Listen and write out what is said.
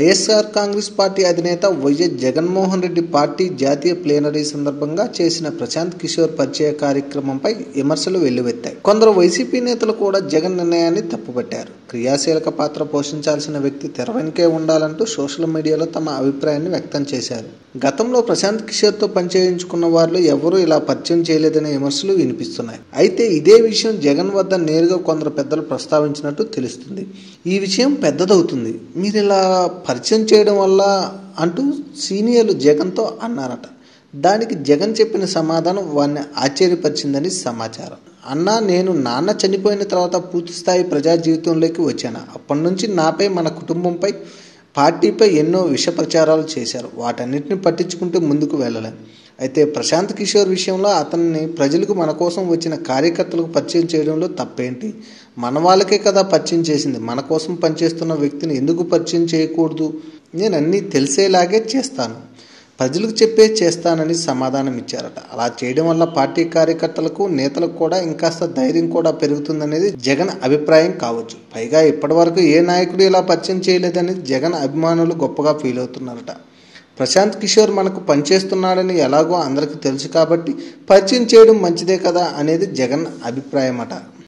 YSR Congress party అధినేత YS Jaganmohan Reddy party జాతీయ plenary సందర్భంగా చేసిన ప్రశాంత్ కిషోర్ పరిచయ కార్యక్రమంపై విమర్శలు వెల్లువెత్తాయి. కొందరు వైసీపీ నేతలు కూడా జగన్ నిర్ణయాన్ని తప్పుపట్టారు. క్రియాశీలక పాత్ర పోషించాల్సిన వ్యక్తి తెర వెనుకే ఉండాలంటూ సోషల్ మీడియాలో తమ అభిప్రాయాన్ని వ్యక్తం చేశారు. గతంలో ప్రశాంత్ కిషోర్తో పనిచేయించుకున్న వారిలో ఎవరూ ఇలా పరిచయం చేయలేదనే విమర్శలు వినిపిస్తున్నాయి. అయితే ఇదే విషయం జగన్ వద్ద నేరుగా కొందరు పెద్దలు ప్రస్తావించినట్టు తెలుస్తుంది. ఈ విషయం పెద్దదవుతుంది. మీరు ఇలా పరిచయం చేయడం వల్ల అంటూ సీనియర్లు జగన్తో అన్నారట. దానికి జగన్ చెప్పిన సమాధానం వారిని ఆశ్చర్యపరిచిందని సమాచారం. అన్నా నేను నాన్న చనిపోయిన తర్వాత పూర్తి స్థాయి ప్రజా జీవితంలోకి వచ్చాను? అప్పటి నుంచి నాపై మన కుటుంబంపై పార్టీపై ఎన్నో విష ప్రచారాలు చేశారు. వాటన్నిటిని పట్టించుకుంటూ ముందుకు వెళ్ళలేదు. అయితే ప్రశాంత్ కిషోర్ విషయంలో అతన్ని ప్రజలకు మన కోసం వచ్చిన కార్యకర్తలకు పరిచయం చేయడంలో తప్పేంటి? మన వాళ్ళకే కదా పరిచయం చేసింది. మన కోసం పనిచేస్తున్న వ్యక్తిని ఎందుకు పరిచయం చేయకూడదు? నేను అన్నీ తెలిసేలాగే చేస్తాను. ప్రజలకు చెప్పే చేస్తానని సమాధానం ఇచ్చారట అలా చేయడం వల్ల పార్టీ కార్యకర్తలకు నేతలకు కూడా ఇంకాస్త ధైర్యం కూడా పెరుగుతుందనేది జగన్ అభిప్రాయం కావచ్చు. పైగా ఇప్పటివరకు ఏ నాయకుడు ఇలా పరిచయం చేయలేదని జగన్ అభిమానులు గొప్పగా ఫీల్ అవుతున్నారట. ప్రశాంత్ కిషోర్ మనకు పనిచేస్తున్నాడని ఎలాగో అందరికీ తెలుసు కాబట్టి పరిచయం చేయడం మంచిదే కదా అనేది జగన్ అభిప్రాయం అట